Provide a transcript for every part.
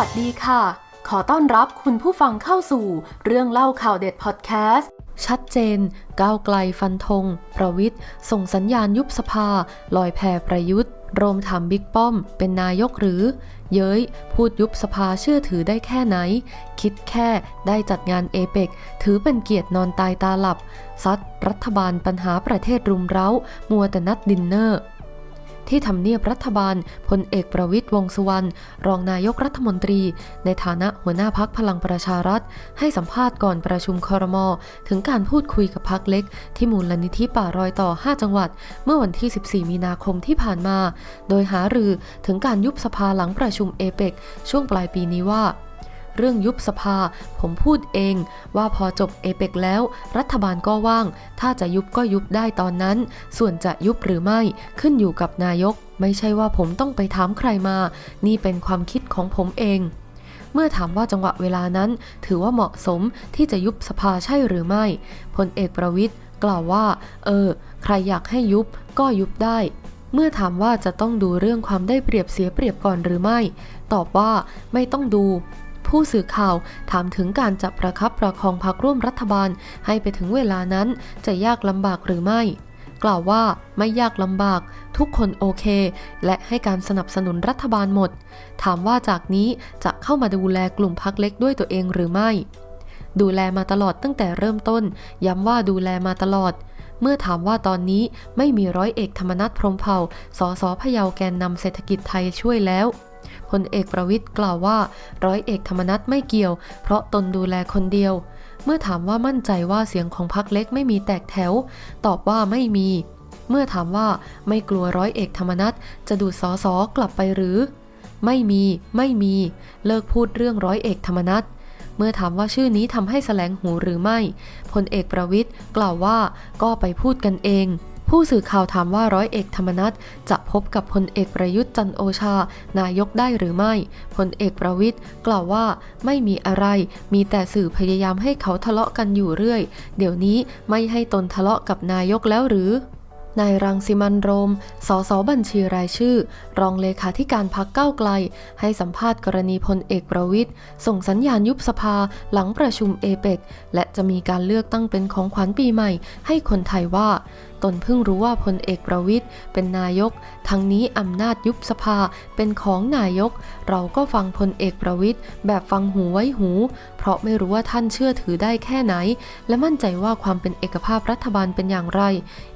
วัสดีค่ะ ขอต้อนรับคุณผู้ฟังเข้าสู่เรื่องเล่าข่าวเด็ดพอดแคสต์ ชัดเจน ก้าวไกลฟันธง ประวิทย์ส่งสัญญาณยุบสภา ลอยแพประยุทธ์ โรมถามบิ๊กป้อม เป็นนายกหรือ เย้ย พูดยุบสภาเชื่อถือได้แค่ไหน คิดแค่ได้จัดงานเอเปกถือเป็นเกียรตินอนตายตาหลับ ซัดรัฐบาลปัญหาประเทศรุมเร้า มัวแต่นัดดินเนอร์ ที่ทำเนียบรัฐบาลพลเอกประวิตยวงสุวรรณรองนายกรัฐมนตรี ในฐานะหัวหน้าพักพลังประชารัฐ ให้สัมภาษณ์ก่อนประชุมคอรมอถึงการพูดคุยกับพักเล็ก ที่มูลนิธิป่ารอยต่อ 5 จังหวัด เมื่อวันที่ 14 มีนาคมที่ผ่านมา โดยหารือถึงการยุบสภาหลังประชุมเอเปกช่วงปลายปีนี้ว่า เรื่องยุบสภา ผมพูดเองว่าพอจบเอเปกแล้ว รัฐบาลก็ว่าง ถ้าจะยุบก็ยุบได้ตอนนั้น ส่วนจะยุบหรือไม่ขึ้นอยู่กับนายก ไม่ใช่ว่าผมต้องไปถามใครมา นี่เป็นความคิดของผมเองเมื่อถามว่าจังหวะเวลานั้น ถือว่าเหมาะสมที่จะยุบสภาใช่หรือไม่พลเอกประวิทย์กล่าวว่า เออ ใครอยากให้ยุบก็ยุบได้ เมื่อถามว่าจะต้องดูเรื่องความได้เปรียบเสียเปรียบก่อนหรือไม่ ตอบว่าไม่ต้องดู ผู้สื่อข่าวถามถึงการจะประคับประคองพักร่วมรัฐบาลให้ไปถึงเวลานั้นจะยากลำบากหรือไม่ กล่าวว่าไม่ยากลำบาก ทุกคนโอเค และให้การสนับสนุนรัฐบาลหมด ถามว่าจากนี้จะเข้ามาดูแลกลุ่มพักเล็กด้วยตัวเองหรือไม่ ดูแลมาตลอดตั้งแต่เริ่มต้น ย้ำว่าดูแลมาตลอดเมื่อถามว่าตอนนี้ไม่มีร้อยเอกธรรมนัฐพรมเผ่า สสพะเยาแกนนำเศรษฐกิจไทยช่วยแล้ว ลเอกประวิทย์กล่าวว่า ร้อยเอกธรรมนัฐไม่เกี่ยว เพราะตนดูแลคนเดียว เมื่อถามว่ามั่นใจว่าเสียงของพรรคเล็กไม่มีแตกแถว ตอบว่าไม่มี เมื่อถามว่าไม่กลัวร้อยเอกธรรมนัฐจะดูดสอสอกลับไปหรือ ไม่มี ไม่มี เลิกพูดเรื่องร้อยเอกธรรมนัฐเมื่อถามว่าชื่อนี้ทำให้แสลงหูหรือไม่พลเอกประวิทย์กล่าวว่าก็ไปพูดกันเอง ผู้สื่อข่าวถามว่าร้อยเอกธรรมนัฐจะพบกับพลเอกประยุทธ์จันโอชา นายกได้หรือไม่พลเอกประวิทย์กล่าวว่าไม่มีอะไร มีแต่สื่อพยายามให้เขาทะเลาะกันอยู่เรื่อย เดี๋ยวนี้ไม่ให้ตนทะเลาะกับนายกแล้วหรือนายรังสิมันโรม สสบัญชีรายชื่อ รองเลขาธิการพักเก้าไกล ให้สัมภาษณ์กรณีพลเอกประวิทย์ส่งสัญญาณยุบสภาหลังประชุมเอเปกและจะมีการเลือกตั้งเป็นของขวัญปีใหม่ให้คนไทยว่า ตนเพิ่งรู้ว่าพลเอกประวิทย์เป็นนายก ทั้งนี้อำนาจยุบสภาเป็นของนายก เราก็ฟังพลเอกประวิทย์แบบฟังหูไว้หู เพราะไม่รู้ว่าท่านเชื่อถือได้แค่ไหน และมั่นใจว่าความเป็นเอกภาพรัฐบาลเป็นอย่างไร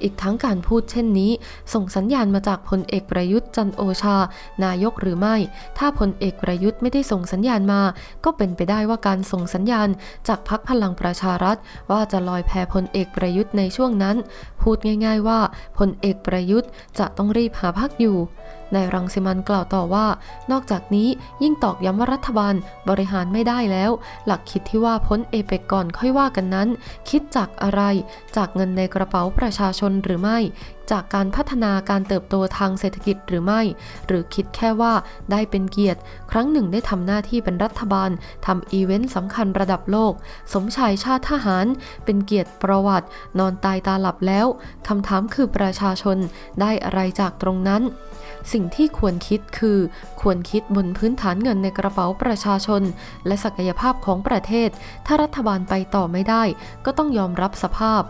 อีกทั้งการพูดเช่นนี้ ส่งสัญญาณมาจากพลเอกประยุทธ์จันโอชา นายกหรือไม่ ถ้าพลเอกประยุทธ์ไม่ได้ส่งสัญญาณมา ก็เป็นไปได้ว่าการส่งสัญญาณ จากพักพลังประชารัฐ ว่าจะลอยแพพลเอกประยุทธ์ในช่วงนั้น พูดง่ายๆ ว่าพลเอกประยุทธ์จะต้องรีบหาพักอยู่ นายรังสิมันกล่าวต่อว่า นอกจากนี้ยิ่งตอกย้ำว่ารัฐบาลบริหารไม่ได้แล้ว หลักคิดที่ว่าพ้นเอเปกก่อนค่อยว่ากันนั้น คิดจากอะไร จากเงินในกระเป๋าประชาชนหรือไม่ จากการพัฒนาการเติบโตทางเศรษฐกิจหรือไม่ หรือคิดแค่ว่าได้เป็นเกียรติ ครั้งหนึ่งได้ทำหน้าที่เป็นรัฐบาลทำอีเวนต์สำคัญระดับโลก สมชายชาติทหาร เป็นเกียรติประวัติ นอนตายตาหลับแล้วคำถามคือประชาชนได้อะไรจากตรงนั้นสิิ่งที่ควรคิดคือ ควรคิดบนพื้นฐานเงินในกระเป๋าประชาชน และศักยภาพของประเทศ ถ้ารัฐบาลไปต่อไม่ได้ ก็ต้องยอมรับสภาพ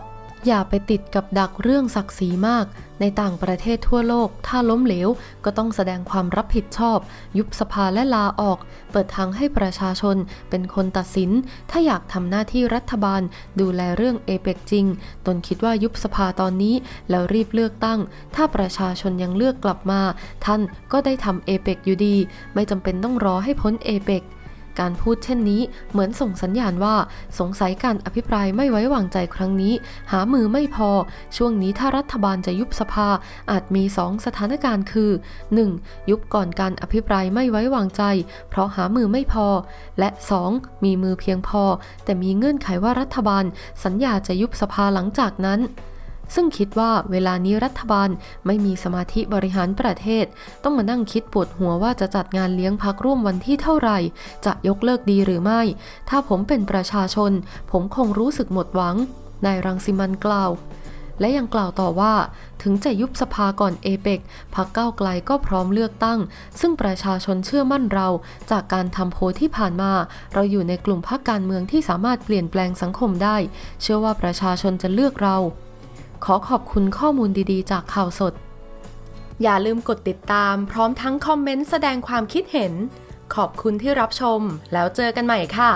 อย่าไปติดกับดักเรื่องศักดิ์ศรีมาก ในต่างประเทศทั่วโลก ถ้าล้มเหลว ก็ต้องแสดงความรับผิดชอบ ยุบสภาและลาออก เปิดทางให้ประชาชนเป็นคนตัดสิน ถ้าอยากทำหน้าที่รัฐบาล ดูแลเรื่องเอเปกจริง ตนคิดว่ายุบสภาตอนนี้ แล้วรีบเลือกตั้ง ถ้าประชาชนยังเลือกกลับมา ท่านก็ได้ทำเอเปกอยู่ดี ไม่จำเป็นต้องรอให้พ้นเอเปก การพูดเช่นนี้เหมือนส่งสัญญาณว่า สงสัยการอภิปรายไม่ไว้วางใจครั้งนี้ หามือไม่พอ ช่วงนี้ถ้ารัฐบาลจะยุบสภาอาจมี 2 สถานการณ์คือ 1. ยุบก่อนการอภิปรายไม่ไว้วางใจ เพราะหามือไม่พอ และ 2. มีมือเพียงพอ แต่มีเงื่อนไขว่ารัฐบาล สัญญาจะยุบสภาหลังจากนั้น ซึ่งคิดว่าเวลานี้รัฐบาลไม่มีสมาธิบริหารประเทศ ต้องมานั่งคิดปวดหัวว่าจะจัดงานเลี้ยงพักร่วมวันที่เท่าไหร่ จะยกเลิกดีหรือไม่ ถ้าผมเป็นประชาชน ผมคงรู้สึกหมดหวังนายรังสิมันกล่าว และยังกล่าวต่อว่า ถึงจะยุบสภาก่อนเอเปกพักเก้าไกลก็พร้อมเลือกตั้ง ซึ่งประชาชนเชื่อมั่นเรา จากการทำโพลที่ผ่านมา เราอยู่ในกลุ่มพรรคการเมืองที่สามารถเปลี่ยนแปลงสังคมได้ เชื่อว่าประชาชนจะเลือกเรา ขอขอบคุณข้อมูลดีๆ จากข่าวสด อย่าลืมกดติดตามพร้อมทั้งคอมเมนต์แสดงความคิดเห็น ขอบคุณที่รับชม แล้วเจอกันใหม่ค่ะ